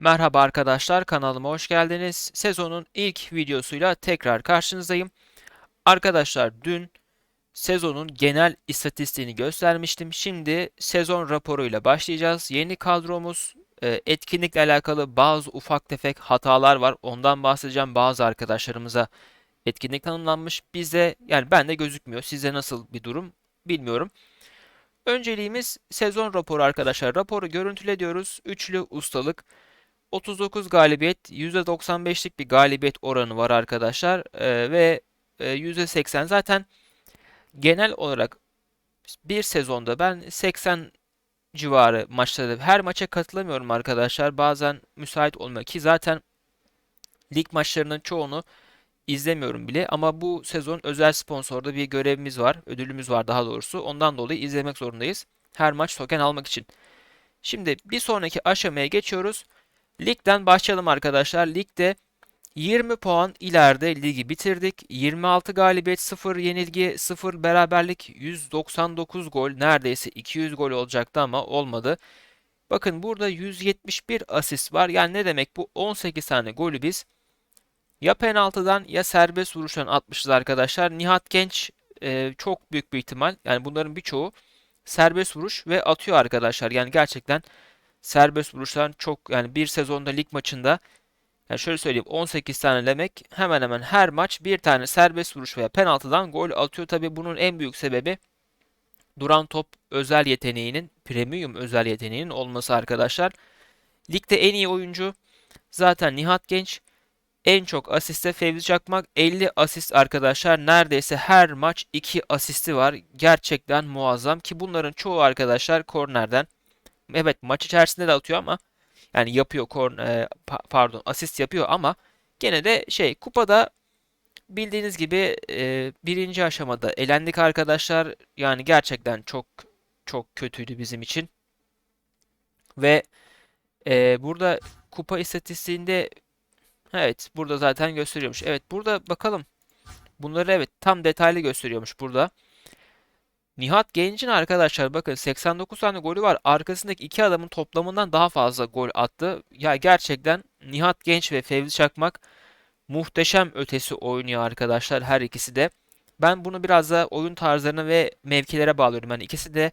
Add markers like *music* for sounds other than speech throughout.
Merhaba arkadaşlar, kanalıma hoş geldiniz. Sezonun ilk videosuyla tekrar karşınızdayım. Arkadaşlar dün sezonun genel istatistiğini göstermiştim. Şimdi sezon raporuyla başlayacağız. Yeni kadromuz, e, etkinlikle alakalı bazı ufak tefek hatalar var. Ondan bahsedeceğim. Bazı arkadaşlarımıza etkinlik tanımlanmış. Bize yani bende gözükmüyor. Size nasıl bir durum bilmiyorum. Önceliğimiz sezon raporu arkadaşlar. Raporu görüntüle diyoruz. Üçlü ustalık. 39 galibiyet, %95'lik bir galibiyet oranı var arkadaşlar. Ee, ve e, %80 zaten genel olarak bir sezonda ben 80 civarı maçlarda her maça katılamıyorum arkadaşlar. Bazen müsait olmuyor ki zaten lig maçlarının çoğunu izlemiyorum bile ama bu sezon özel sponsorda bir görevimiz var, ödülümüz var daha doğrusu. Ondan dolayı izlemek zorundayız. Her maç token almak için. Şimdi bir sonraki aşamaya geçiyoruz. Ligden başlayalım arkadaşlar. Ligde 20 puan ileride ligi bitirdik. 26 galibiyet, 0 yenilgi, 0 beraberlik, 199 gol, neredeyse 200 gol olacaktı ama olmadı. Bakın burada 171 asist var. Yani ne demek bu? 18 tane golü biz ya penaltıdan ya serbest vuruştan atmışız arkadaşlar. Nihat Genç e, çok büyük bir ihtimal. Yani bunların birçoğu serbest vuruş ve atıyor arkadaşlar. Yani gerçekten serbest vuruştan çok yani bir sezonda lig maçında yani şöyle söyleyeyim 18 tane demek hemen hemen her maç bir tane serbest vuruş veya penaltıdan gol atıyor. Tabi bunun en büyük sebebi duran top özel yeteneğinin premium özel yeteneğinin olması arkadaşlar. Ligde en iyi oyuncu zaten Nihat Genç. En çok asiste Fevzi Çakmak 50 asist arkadaşlar. Neredeyse her maç 2 asisti var. Gerçekten muazzam ki bunların çoğu arkadaşlar kornerden. Evet maç içerisinde de atıyor ama yani yapıyor korn e, pardon asist yapıyor ama gene de şey kupada bildiğiniz gibi e, birinci aşamada elendik arkadaşlar. Yani gerçekten çok çok kötüydü bizim için. Ve e, burada kupa istatistiğinde evet burada zaten gösteriyormuş. Evet burada bakalım. Bunları evet tam detaylı gösteriyormuş burada. Nihat Genç'in arkadaşlar bakın 89 tane golü var. Arkasındaki iki adamın toplamından daha fazla gol attı. Ya gerçekten Nihat Genç ve Fevzi Çakmak muhteşem ötesi oynuyor arkadaşlar her ikisi de. Ben bunu biraz da oyun tarzlarına ve mevkilere bağlıyorum. Yani ikisi de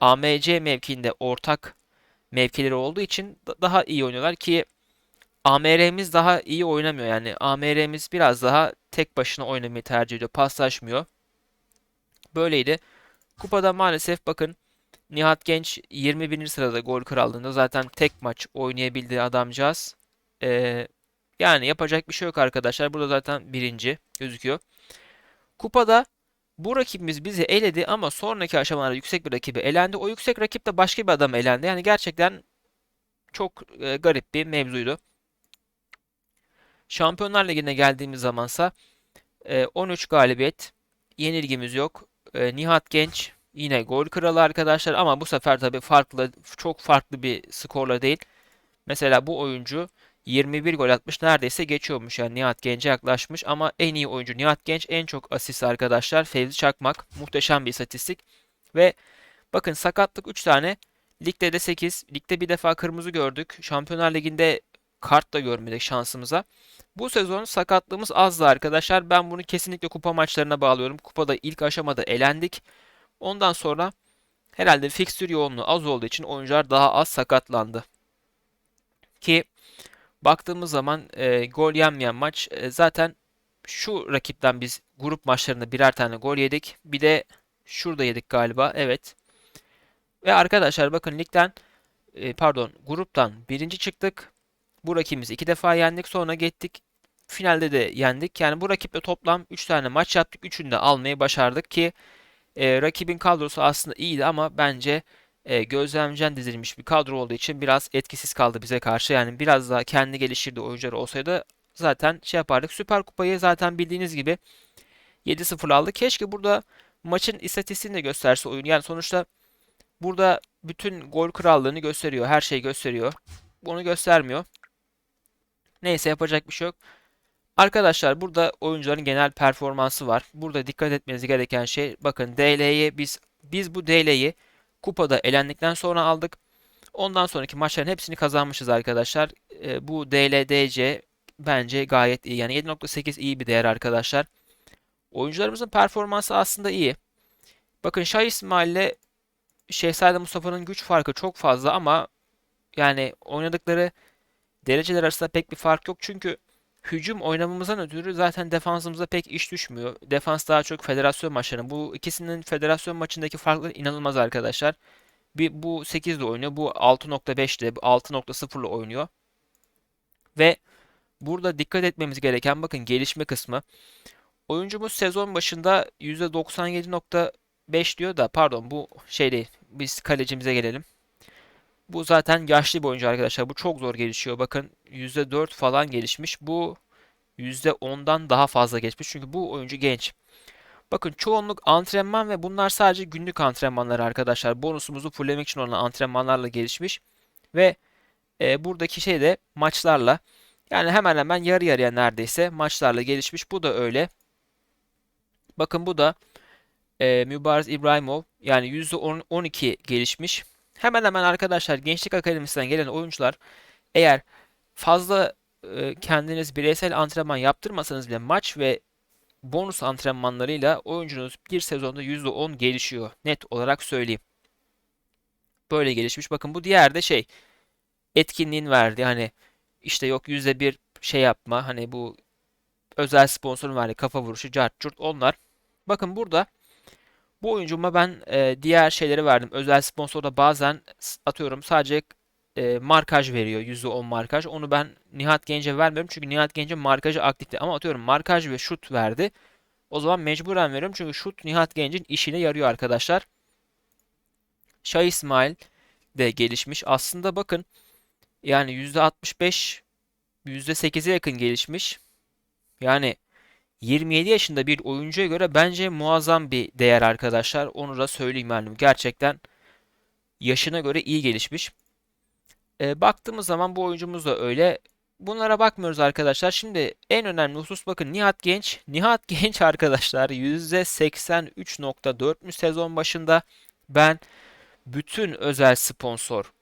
AMC mevkiinde ortak mevkileri olduğu için daha iyi oynuyorlar ki AMR'miz daha iyi oynamıyor. Yani AMR'miz biraz daha tek başına oynamayı tercih ediyor. Paslaşmıyor. Böyleydi. Kupada maalesef bakın Nihat Genç 21. sırada gol krallığında zaten tek maç oynayabildiği adamcağız. Ee, yani yapacak bir şey yok arkadaşlar. Burada zaten birinci gözüküyor. Kupada bu rakibimiz bizi eledi ama sonraki aşamalarda yüksek bir rakibi elendi. O yüksek rakip de başka bir adam elendi. Yani gerçekten çok e, garip bir mevzuydu. Şampiyonlar Ligi'ne geldiğimiz zamansa e, 13 galibiyet, yenilgimiz yok. E, Nihat Genç yine gol kralı arkadaşlar ama bu sefer tabii farklı çok farklı bir skorla değil. Mesela bu oyuncu 21 gol atmış neredeyse geçiyormuş. Yani Nihat Genç'e yaklaşmış ama en iyi oyuncu Nihat Genç en çok asist arkadaşlar Fevzi Çakmak. Muhteşem bir istatistik. Ve bakın sakatlık 3 tane. Ligde de 8 ligde bir defa kırmızı gördük. Şampiyonlar Ligi'nde kart da görmedik şansımıza. Bu sezon sakatlığımız azdı arkadaşlar. Ben bunu kesinlikle kupa maçlarına bağlıyorum. Kupada ilk aşamada elendik. Ondan sonra herhalde fikstür yoğunluğu az olduğu için oyuncular daha az sakatlandı. Ki baktığımız zaman e, gol yenmeyen maç e, zaten şu rakipten biz grup maçlarında birer tane gol yedik. Bir de şurada yedik galiba. Evet. Ve arkadaşlar bakın ligden e, pardon gruptan birinci çıktık. Bu rakibimizi iki defa yendik. Sonra gittik finalde de yendik. Yani bu rakiple toplam 3 tane maç yaptık. 3'ünü de almayı başardık ki e, rakibin kadrosu aslında iyiydi ama bence e, gözlemcen dizilmiş bir kadro olduğu için biraz etkisiz kaldı bize karşı. Yani biraz daha kendi geliştirdiği oyuncular olsaydı zaten şey yapardık. Süper Kupayı zaten bildiğiniz gibi 7-0 aldı. Keşke burada maçın istatistiğini de gösterse oyun. Yani sonuçta burada bütün gol krallığını gösteriyor. Her şeyi gösteriyor. Bunu göstermiyor. Neyse yapacak bir şey yok. Arkadaşlar burada oyuncuların genel performansı var. Burada dikkat etmeniz gereken şey bakın DL'yi biz biz bu DL'yi kupada elendikten sonra aldık. Ondan sonraki maçların hepsini kazanmışız arkadaşlar. e, bu DLDC bence gayet iyi. Yani 7.8 iyi bir değer arkadaşlar. Oyuncularımızın performansı aslında iyi. Bakın Şah İsmail ile Şehzade Mustafa'nın güç farkı çok fazla ama yani oynadıkları dereceler arasında pek bir fark yok. Çünkü hücum oynamamızdan ötürü zaten defansımıza pek iş düşmüyor. Defans daha çok federasyon maçları. Bu ikisinin federasyon maçındaki farkları inanılmaz arkadaşlar. Bir, bu 8 ile oynuyor. Bu 6.5 ile 6.0 ile oynuyor. Ve burada dikkat etmemiz gereken bakın gelişme kısmı. Oyuncumuz sezon başında %97.5 diyor da pardon bu şey değil. Biz kalecimize gelelim. Bu zaten yaşlı bir oyuncu arkadaşlar. Bu çok zor gelişiyor. Bakın %4 falan gelişmiş. Bu %10'dan daha fazla geçmiş. Çünkü bu oyuncu genç. Bakın çoğunluk antrenman ve bunlar sadece günlük antrenmanlar arkadaşlar. Bonusumuzu fulllemek için olan antrenmanlarla gelişmiş. Ve e, buradaki şey de maçlarla. Yani hemen hemen yarı yarıya neredeyse maçlarla gelişmiş. Bu da öyle. Bakın bu da e, Mübariz İbrahimov. Yani %12 gelişmiş. Hemen hemen arkadaşlar Gençlik Akademisi'nden gelen oyuncular eğer fazla e, kendiniz bireysel antrenman yaptırmasanız bile maç ve bonus antrenmanlarıyla oyuncunuz bir sezonda %10 gelişiyor. Net olarak söyleyeyim. Böyle gelişmiş. Bakın bu diğer de şey etkinliğin verdiği hani işte yok %1 şey yapma hani bu özel sponsorun verdiği kafa vuruşu cart curt onlar. Bakın burada bu oyuncuma ben e, diğer şeyleri verdim. Özel sponsorda bazen atıyorum sadece e, markaj veriyor. %10 markaj. Onu ben Nihat Genç'e vermiyorum. Çünkü Nihat Genç'e markajı aktifte. Ama atıyorum markaj ve şut verdi. O zaman mecburen veriyorum. Çünkü şut Nihat Genç'in işine yarıyor arkadaşlar. Şah İsmail de gelişmiş. Aslında bakın yani %65 %8'e yakın gelişmiş. Yani 27 yaşında bir oyuncuya göre bence muazzam bir değer arkadaşlar. Onu da söyleyeyim yani. Gerçekten yaşına göre iyi gelişmiş. E, baktığımız zaman bu oyuncumuz da öyle. Bunlara bakmıyoruz arkadaşlar. Şimdi en önemli husus bakın Nihat Genç. *laughs* Nihat Genç arkadaşlar %83.4'müş sezon başında. Ben bütün özel sponsor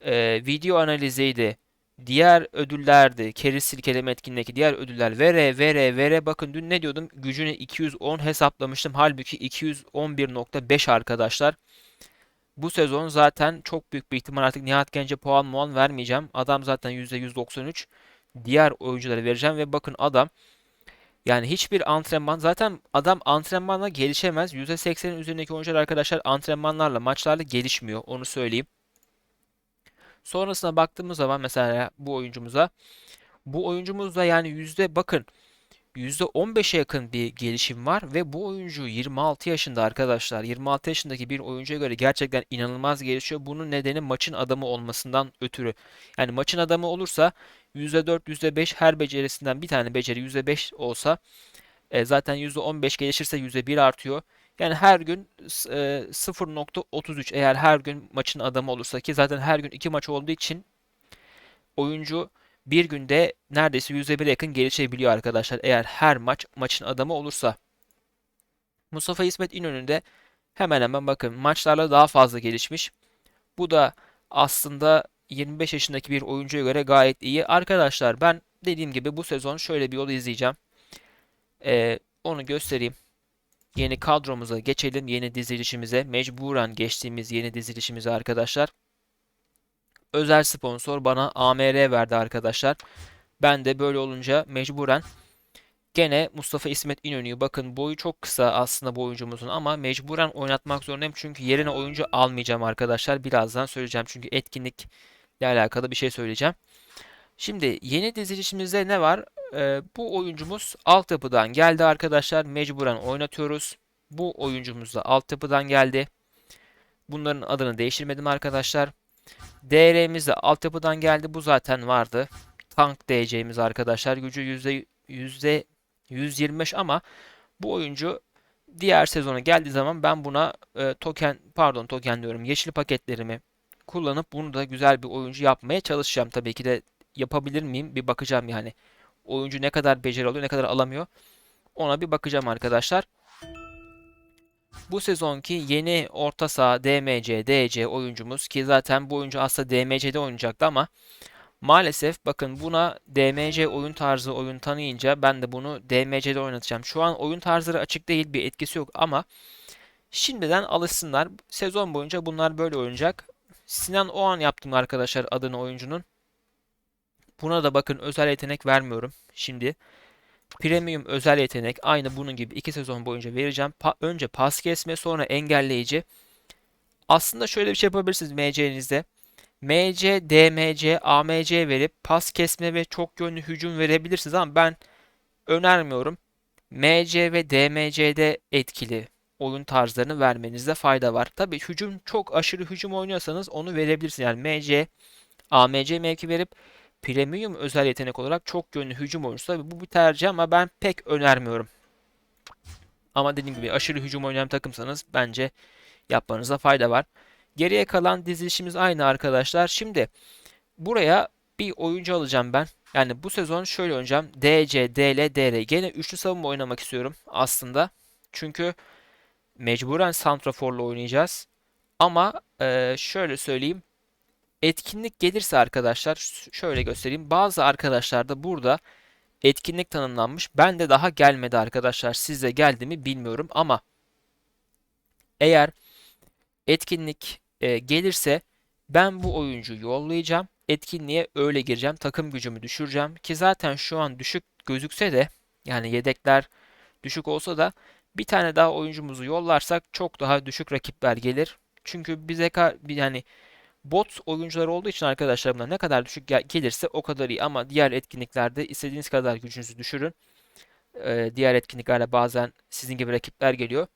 e, video analiziydi diğer ödüllerdi. Keriz silkeleme etkinliğindeki diğer ödüller vere vere vere bakın dün ne diyordum gücünü 210 hesaplamıştım halbuki 211.5 arkadaşlar. Bu sezon zaten çok büyük bir ihtimal artık Nihat Genç'e puan muan vermeyeceğim. Adam zaten %193. Diğer oyunculara vereceğim ve bakın adam yani hiçbir antrenman zaten adam antrenmanla gelişemez. %80'in üzerindeki oyuncular arkadaşlar antrenmanlarla maçlarla gelişmiyor onu söyleyeyim. Sonrasına baktığımız zaman mesela bu oyuncumuza bu oyuncumuzda yani yüzde bakın %15'e yakın bir gelişim var ve bu oyuncu 26 yaşında arkadaşlar. 26 yaşındaki bir oyuncuya göre gerçekten inanılmaz gelişiyor. Bunun nedeni maçın adamı olmasından ötürü. Yani maçın adamı olursa %4, %5 her becerisinden bir tane beceri %5 olsa e, zaten %15 gelişirse %1 artıyor. Yani her gün e, 0.33 eğer her gün maçın adamı olursa ki zaten her gün iki maç olduğu için oyuncu bir günde neredeyse %1'e yakın gelişebiliyor arkadaşlar. Eğer her maç maçın adamı olursa. Mustafa İsmet İnönü'nde hemen hemen bakın maçlarla daha fazla gelişmiş. Bu da aslında 25 yaşındaki bir oyuncuya göre gayet iyi. Arkadaşlar ben dediğim gibi bu sezon şöyle bir yol izleyeceğim. Ee, onu göstereyim. Yeni kadromuza geçelim. Yeni dizilişimize. Mecburen geçtiğimiz yeni dizilişimize arkadaşlar. Özel sponsor bana AMR verdi arkadaşlar. Ben de böyle olunca mecburen gene Mustafa İsmet İnönü'yü bakın boyu çok kısa aslında bu oyuncumuzun ama mecburen oynatmak zorundayım. Çünkü yerine oyuncu almayacağım arkadaşlar. Birazdan söyleyeceğim çünkü etkinlikle alakalı bir şey söyleyeceğim. Şimdi yeni dizilişimizde ne var? Ee, bu oyuncumuz altyapıdan geldi arkadaşlar. Mecburen oynatıyoruz. Bu oyuncumuz da altyapıdan geldi. Bunların adını değiştirmedim arkadaşlar. DR'miz de altyapıdan geldi. Bu zaten vardı. Tank DC'miz arkadaşlar. Gücü yüzde, yüzde 125 ama bu oyuncu diğer sezona geldiği zaman ben buna e, token pardon token diyorum yeşil paketlerimi kullanıp bunu da güzel bir oyuncu yapmaya çalışacağım. Tabii ki de yapabilir miyim bir bakacağım yani. Oyuncu ne kadar beceri alıyor ne kadar alamıyor. Ona bir bakacağım arkadaşlar. Bu sezonki yeni orta saha DMC, DC oyuncumuz ki zaten bu oyuncu aslında DMC'de oynayacaktı ama Maalesef bakın buna DMC oyun tarzı oyun tanıyınca ben de bunu DMC'de oynatacağım. Şu an oyun tarzları açık değil bir etkisi yok ama şimdiden alışsınlar. Sezon boyunca bunlar böyle oynayacak. Sinan o an yaptım arkadaşlar adını oyuncunun. Buna da bakın özel yetenek vermiyorum şimdi. Premium özel yetenek aynı bunun gibi 2 sezon boyunca vereceğim. Pa önce pas kesme sonra engelleyici. Aslında şöyle bir şey yapabilirsiniz MC'nizde. MC, DMC, AMC verip pas kesme ve çok yönlü hücum verebilirsiniz ama ben önermiyorum. MC ve DMC'de etkili oyun tarzlarını vermenizde fayda var. Tabii hücum çok aşırı hücum oynuyorsanız onu verebilirsiniz. Yani MC, AMC mevki verip premium özel yetenek olarak çok yönlü hücum oyuncusu. Tabii bu bir tercih ama ben pek önermiyorum. Ama dediğim gibi aşırı hücum oynayan takımsanız bence yapmanıza fayda var. Geriye kalan dizilişimiz aynı arkadaşlar. Şimdi buraya bir oyuncu alacağım ben. Yani bu sezon şöyle oynayacağım. DC, DL, DR. Gene üçlü savunma oynamak istiyorum aslında. Çünkü mecburen santraforla oynayacağız. Ama e, şöyle söyleyeyim. Etkinlik gelirse arkadaşlar şöyle göstereyim. Bazı arkadaşlar da burada etkinlik tanımlanmış. Ben de daha gelmedi arkadaşlar. Sizde geldi mi bilmiyorum ama eğer etkinlik e, gelirse ben bu oyuncuyu yollayacağım. Etkinliğe öyle gireceğim. Takım gücümü düşüreceğim ki zaten şu an düşük gözükse de yani yedekler düşük olsa da bir tane daha oyuncumuzu yollarsak çok daha düşük rakipler gelir. Çünkü bize yani bot oyuncular olduğu için arkadaşlar buna ne kadar düşük gelirse o kadar iyi ama diğer etkinliklerde istediğiniz kadar gücünüzü düşürün. Ee, diğer etkinliklerde bazen sizin gibi rakipler geliyor.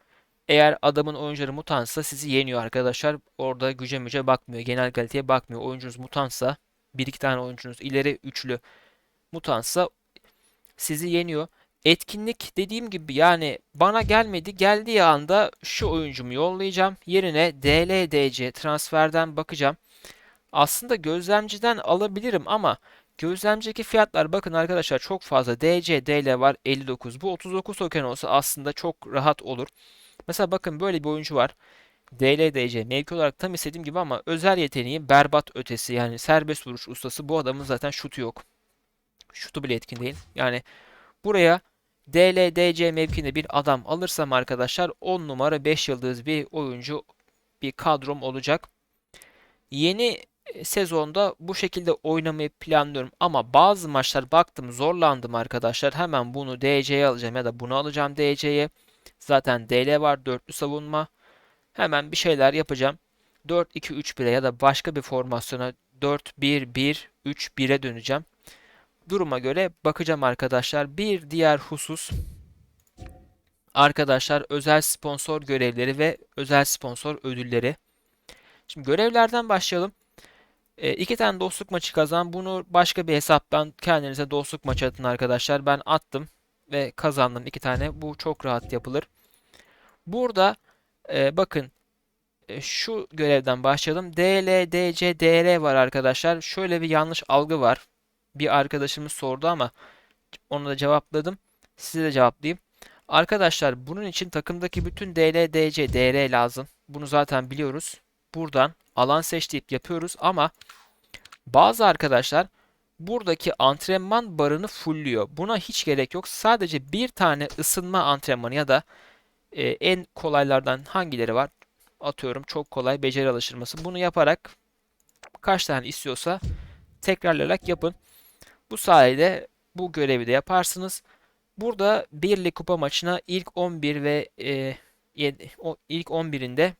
Eğer adamın oyuncuları mutansa sizi yeniyor arkadaşlar. Orada güce müce bakmıyor. Genel kaliteye bakmıyor. Oyuncunuz mutansa bir iki tane oyuncunuz ileri üçlü mutansa sizi yeniyor. Etkinlik dediğim gibi yani bana gelmedi. Geldiği anda şu oyuncumu yollayacağım. Yerine DLDC transferden bakacağım. Aslında gözlemciden alabilirim ama gözlemcideki fiyatlar bakın arkadaşlar çok fazla. DC, DL var 59. Bu 39 token olsa aslında çok rahat olur. Mesela bakın böyle bir oyuncu var. DLDC mevki olarak tam istediğim gibi ama özel yeteneği berbat ötesi yani serbest vuruş ustası. Bu adamın zaten şutu yok. Şutu bile etkin değil. Yani buraya DLDC mevkinde bir adam alırsam arkadaşlar 10 numara 5 yıldız bir oyuncu bir kadrom olacak. Yeni sezonda bu şekilde oynamayı planlıyorum ama bazı maçlar baktım zorlandım arkadaşlar. Hemen bunu DC'ye alacağım ya da bunu alacağım DC'ye. Zaten DL var dörtlü savunma. Hemen bir şeyler yapacağım. 4-2-3-1'e ya da başka bir formasyona 4-1-1-3-1'e döneceğim. Duruma göre bakacağım arkadaşlar. Bir diğer husus arkadaşlar özel sponsor görevleri ve özel sponsor ödülleri. Şimdi görevlerden başlayalım. E, iki tane dostluk maçı kazan. Bunu başka bir hesaptan kendinize dostluk maçı atın arkadaşlar. Ben attım ve kazandım iki tane. Bu çok rahat yapılır. Burada e, bakın e, şu görevden başlayalım. DL, DC, DR var arkadaşlar. Şöyle bir yanlış algı var. Bir arkadaşımız sordu ama onu da cevapladım. Size de cevaplayayım. Arkadaşlar bunun için takımdaki bütün DL, DC, DR lazım. Bunu zaten biliyoruz. Buradan alan seç deyip yapıyoruz ama bazı arkadaşlar buradaki antrenman barını fullüyor. Buna hiç gerek yok. Sadece bir tane ısınma antrenmanı ya da e, en kolaylardan hangileri var? Atıyorum çok kolay beceri alıştırması. Bunu yaparak kaç tane istiyorsa tekrarlayarak yapın. Bu sayede bu görevi de yaparsınız. Burada birlik kupa maçına ilk 11 ve e, 7, o, ilk 11'inde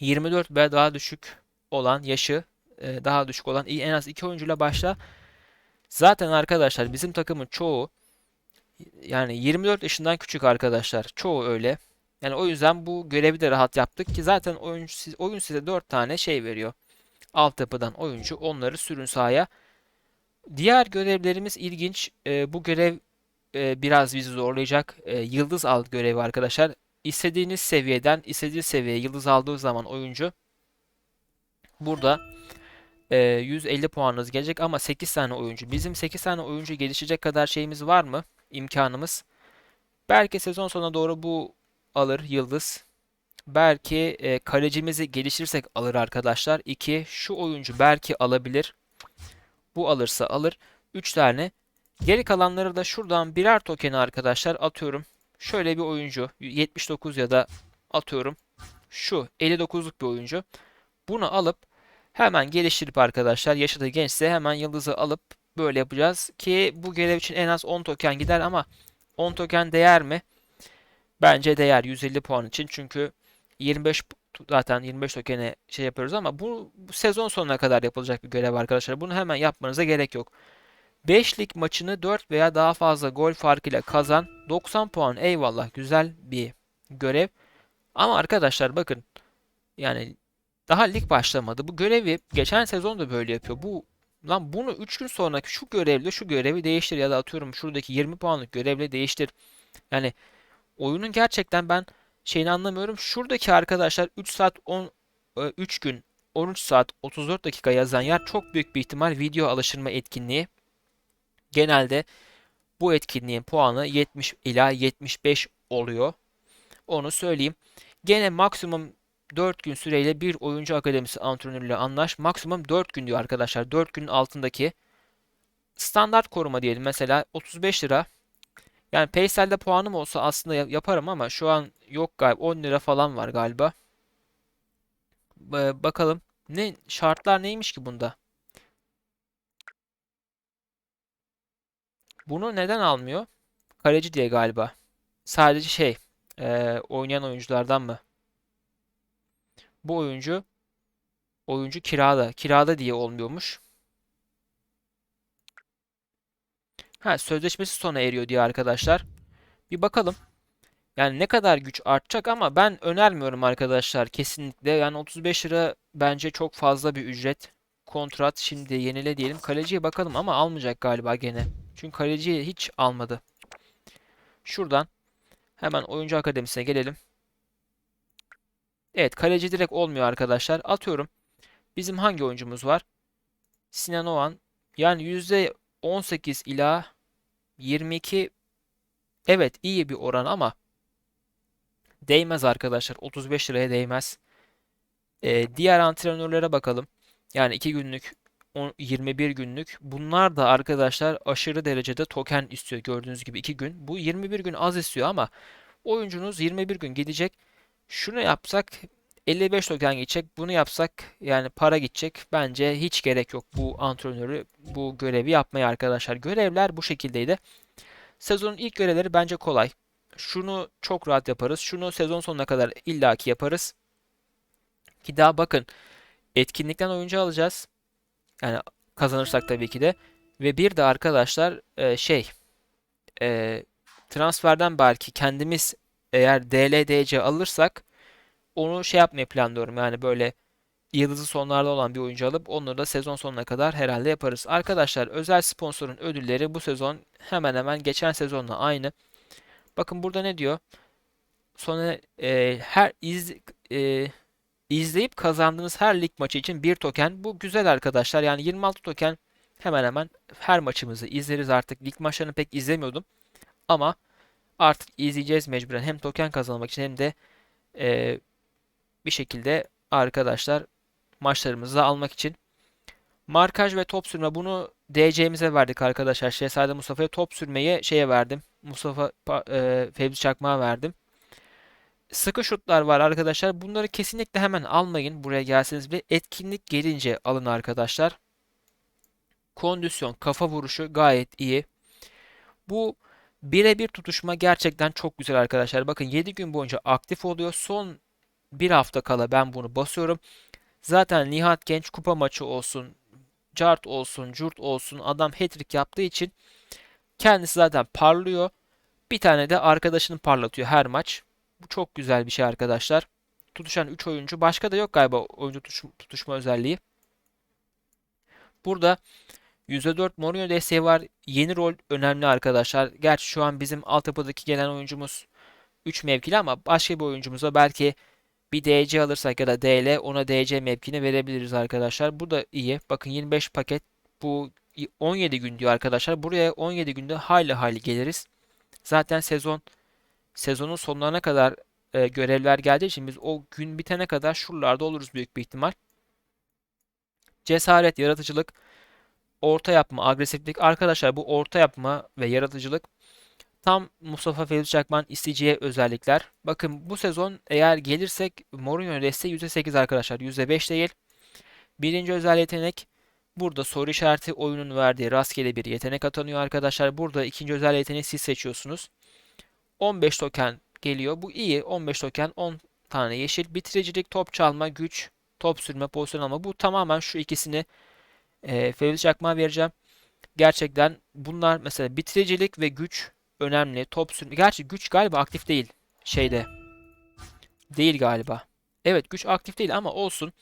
24 ve daha düşük olan yaşı e, daha düşük olan en az iki oyuncuyla başla. Zaten arkadaşlar bizim takımın çoğu yani 24 yaşından küçük arkadaşlar. Çoğu öyle. Yani o yüzden bu görevi de rahat yaptık ki zaten oyun, oyun size 4 tane şey veriyor. Altyapıdan oyuncu onları sürün sahaya. Diğer görevlerimiz ilginç. E, bu görev e, biraz bizi zorlayacak. E, yıldız al görevi arkadaşlar. İstediğiniz seviyeden istediğiniz seviyeye yıldız aldığı zaman oyuncu burada e, 150 puanınız gelecek ama 8 tane oyuncu. Bizim 8 tane oyuncu gelişecek kadar şeyimiz var mı? imkanımız. Belki sezon sonuna doğru bu alır yıldız. Belki e, kalecimizi geliştirirsek alır arkadaşlar. 2. Şu oyuncu belki alabilir. Bu alırsa alır. 3 tane. Geri kalanları da şuradan birer tokeni arkadaşlar atıyorum. Şöyle bir oyuncu 79 ya da atıyorum şu 59'luk bir oyuncu. Bunu alıp hemen geliştirip arkadaşlar yaşadığı gençse hemen yıldızı alıp böyle yapacağız ki bu görev için en az 10 token gider ama 10 token değer mi? Bence değer 150 puan için çünkü 25 zaten 25 tokene şey yapıyoruz ama bu, bu sezon sonuna kadar yapılacak bir görev arkadaşlar. Bunu hemen yapmanıza gerek yok. 5 lig maçını 4 veya daha fazla gol farkıyla kazan. 90 puan eyvallah güzel bir görev. Ama arkadaşlar bakın yani daha lig başlamadı. Bu görevi geçen sezon da böyle yapıyor. Bu lan bunu 3 gün sonraki şu görevle şu görevi değiştir ya da atıyorum şuradaki 20 puanlık görevle değiştir. Yani oyunun gerçekten ben şeyini anlamıyorum. Şuradaki arkadaşlar 3 saat 10 3 e, gün 13 saat 34 dakika yazan yer çok büyük bir ihtimal video alıştırma etkinliği. Genelde bu etkinliğin puanı 70 ila 75 oluyor. Onu söyleyeyim. Gene maksimum 4 gün süreyle bir oyuncu akademisi antrenörüyle anlaş. Maksimum 4 gün diyor arkadaşlar. 4 günün altındaki standart koruma diyelim. Mesela 35 lira. Yani Paysel'de puanım olsa aslında yaparım ama şu an yok galiba. 10 lira falan var galiba. Ee, bakalım. Ne şartlar neymiş ki bunda? Bunu neden almıyor? Kaleci diye galiba. Sadece şey, e, oynayan oyunculardan mı? Bu oyuncu oyuncu kirada. Kirada diye olmuyormuş. Ha sözleşmesi sona eriyor diye arkadaşlar. Bir bakalım. Yani ne kadar güç artacak ama ben önermiyorum arkadaşlar kesinlikle. Yani 35 lira bence çok fazla bir ücret. Kontrat şimdi yenile diyelim. Kaleciye bakalım ama almayacak galiba gene. Çünkü kaleciyi hiç almadı. Şuradan hemen oyuncu akademisine gelelim. Evet kaleci direkt olmuyor arkadaşlar. Atıyorum. Bizim hangi oyuncumuz var? Sinan Oğan. Yani %18 ila 22 evet iyi bir oran ama değmez arkadaşlar. 35 liraya değmez. Ee, diğer antrenörlere bakalım. Yani 2 günlük 21 günlük. Bunlar da arkadaşlar aşırı derecede token istiyor gördüğünüz gibi 2 gün. Bu 21 gün az istiyor ama oyuncunuz 21 gün gidecek. Şunu yapsak 55 token gidecek. Bunu yapsak yani para gidecek. Bence hiç gerek yok bu antrenörü bu görevi yapmaya arkadaşlar. Görevler bu şekildeydi. Sezonun ilk görevleri bence kolay. Şunu çok rahat yaparız. Şunu sezon sonuna kadar illaki yaparız. Ki daha bakın etkinlikten oyuncu alacağız. Yani kazanırsak tabii ki de. Ve bir de arkadaşlar e, şey e, transferden belki kendimiz eğer DLDC alırsak onu şey yapmayı planlıyorum. Yani böyle yıldızı sonlarda olan bir oyuncu alıp onları da sezon sonuna kadar herhalde yaparız. Arkadaşlar özel sponsorun ödülleri bu sezon hemen hemen geçen sezonla aynı. Bakın burada ne diyor? Sonra e, her iz, e, izleyip kazandığınız her lig maçı için bir token. Bu güzel arkadaşlar. Yani 26 token hemen hemen her maçımızı izleriz artık. Lig maçlarını pek izlemiyordum. Ama artık izleyeceğiz mecburen. Hem token kazanmak için hem de e, bir şekilde arkadaşlar maçlarımızı almak için. Markaj ve top sürme bunu DC'mize verdik arkadaşlar. Şehzade Mustafa'ya top sürmeyi şeye verdim. Mustafa e, Fevzi Çakmağa verdim. Sıkı şutlar var arkadaşlar. Bunları kesinlikle hemen almayın. Buraya gelseniz bile etkinlik gelince alın arkadaşlar. Kondisyon, kafa vuruşu gayet iyi. Bu birebir tutuşma gerçekten çok güzel arkadaşlar. Bakın 7 gün boyunca aktif oluyor. Son bir hafta kala ben bunu basıyorum. Zaten Nihat Genç kupa maçı olsun, cart olsun, curt olsun adam hat-trick yaptığı için kendisi zaten parlıyor. Bir tane de arkadaşını parlatıyor her maç. Bu çok güzel bir şey arkadaşlar. Tutuşan 3 oyuncu. Başka da yok galiba oyuncu tutuş, tutuşma özelliği. Burada %4 Mourinho desteği var. Yeni rol önemli arkadaşlar. Gerçi şu an bizim altyapıdaki gelen oyuncumuz 3 mevkili ama başka bir oyuncumuza belki bir DC alırsak ya da DL ona DC mevkini verebiliriz arkadaşlar. Bu da iyi. Bakın 25 paket bu 17 gün diyor arkadaşlar. Buraya 17 günde hayli hayli geliriz. Zaten sezon sezonun sonlarına kadar e, görevler geldiği için biz o gün bitene kadar şuralarda oluruz büyük bir ihtimal. Cesaret, yaratıcılık orta yapma, agresiflik. Arkadaşlar bu orta yapma ve yaratıcılık tam Mustafa Fevzi Çakman isteyeceği özellikler. Bakın bu sezon eğer gelirsek Mourinho desteği %8 arkadaşlar. %5 değil. Birinci özel yetenek burada soru işareti oyunun verdiği rastgele bir yetenek atanıyor arkadaşlar. Burada ikinci özel yeteneği siz seçiyorsunuz. 15 token geliyor. Bu iyi. 15 token 10 tane yeşil. Bitiricilik, top çalma, güç, top sürme, pozisyon alma. Bu tamamen şu ikisini e, Fevzi Çakmak'a vereceğim. Gerçekten bunlar mesela bitiricilik ve güç önemli. Top sürme. Gerçi güç galiba aktif değil şeyde. Değil galiba. Evet güç aktif değil ama olsun.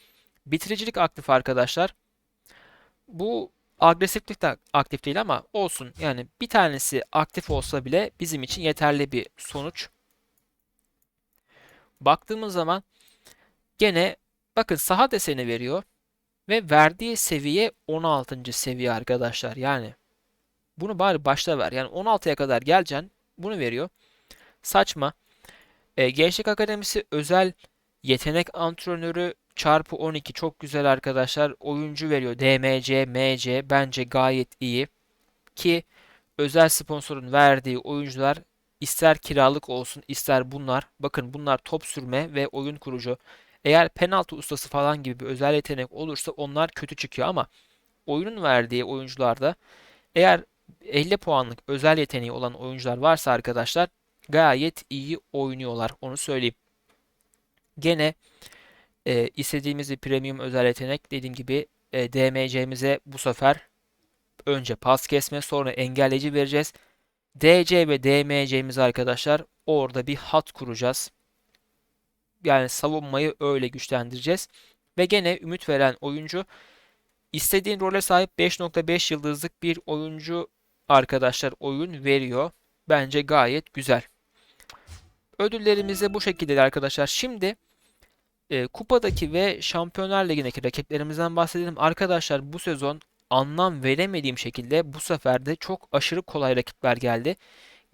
Bitiricilik aktif arkadaşlar. Bu agresiflik de aktif değil ama olsun. Yani bir tanesi aktif olsa bile bizim için yeterli bir sonuç. Baktığımız zaman gene bakın saha deseni veriyor ve verdiği seviye 16. seviye arkadaşlar. Yani bunu bari başta ver. Yani 16'ya kadar geleceksin. Bunu veriyor. Saçma. E, Gençlik Akademisi özel yetenek antrenörü çarpı 12 çok güzel arkadaşlar. Oyuncu veriyor. DMC, MC bence gayet iyi. Ki özel sponsorun verdiği oyuncular ister kiralık olsun ister bunlar. Bakın bunlar top sürme ve oyun kurucu. Eğer penaltı ustası falan gibi bir özel yetenek olursa onlar kötü çıkıyor ama oyunun verdiği oyuncularda eğer 50 puanlık özel yeteneği olan oyuncular varsa arkadaşlar gayet iyi oynuyorlar. Onu söyleyeyim. Gene e, istediğimiz bir premium özel yetenek dediğim gibi e, DMC'mize bu sefer önce pas kesme sonra engelleyici vereceğiz. DC ve DMC'miz arkadaşlar orada bir hat kuracağız. Yani savunmayı öyle güçlendireceğiz. Ve gene ümit veren oyuncu istediğin role sahip 5.5 yıldızlık bir oyuncu arkadaşlar oyun veriyor. Bence gayet güzel. Ödüllerimiz de bu şekilde arkadaşlar. Şimdi e, kupadaki ve Şampiyonlar Ligi'ndeki rakiplerimizden bahsedelim. Arkadaşlar bu sezon anlam veremediğim şekilde bu sefer de çok aşırı kolay rakipler geldi.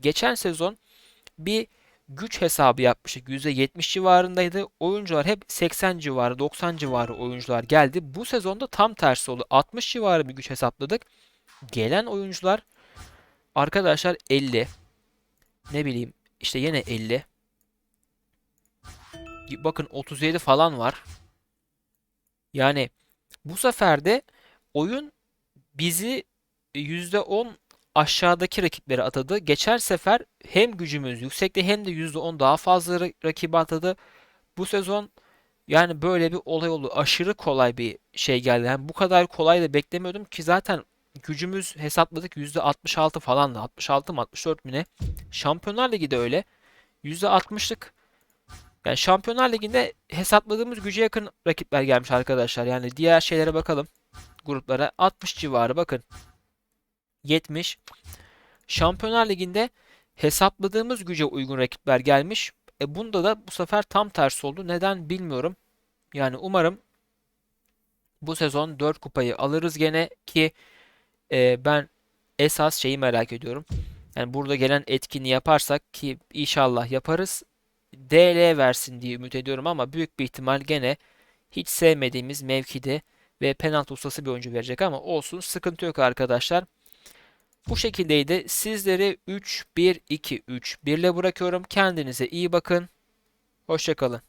Geçen sezon bir güç hesabı yapmıştık. %70 civarındaydı. Oyuncular hep 80 civarı, 90 civarı oyuncular geldi. Bu sezonda tam tersi oldu. 60 civarı bir güç hesapladık. Gelen oyuncular arkadaşlar 50. Ne bileyim işte yine 50. Bakın 37 falan var. Yani bu sefer de oyun bizi %10 aşağıdaki rakipleri atadı. Geçen sefer hem gücümüz yüksekti hem de %10 daha fazla rakibi atadı. Bu sezon yani böyle bir olay oldu. Aşırı kolay bir şey geldi. Yani bu kadar kolay da beklemiyordum ki zaten gücümüz hesapladık %66 falan da 66 mı 64 mi ne? Şampiyonlar Ligi de öyle. %60'lık yani Şampiyonlar Ligi'nde hesapladığımız güce yakın rakipler gelmiş arkadaşlar. Yani diğer şeylere bakalım. Gruplara 60 civarı bakın. 70. Şampiyonlar Ligi'nde hesapladığımız güce uygun rakipler gelmiş. E bunda da bu sefer tam tersi oldu. Neden bilmiyorum. Yani umarım bu sezon 4 kupayı alırız gene ki e, ben esas şeyi merak ediyorum. Yani burada gelen etkinliği yaparsak ki inşallah yaparız. DL versin diye ümit ediyorum ama büyük bir ihtimal gene hiç sevmediğimiz mevkide ve penaltı ustası bir oyuncu verecek ama olsun sıkıntı yok arkadaşlar. Bu şekildeydi. Sizleri 3-1-2-3 1 ile bırakıyorum. Kendinize iyi bakın. Hoşçakalın.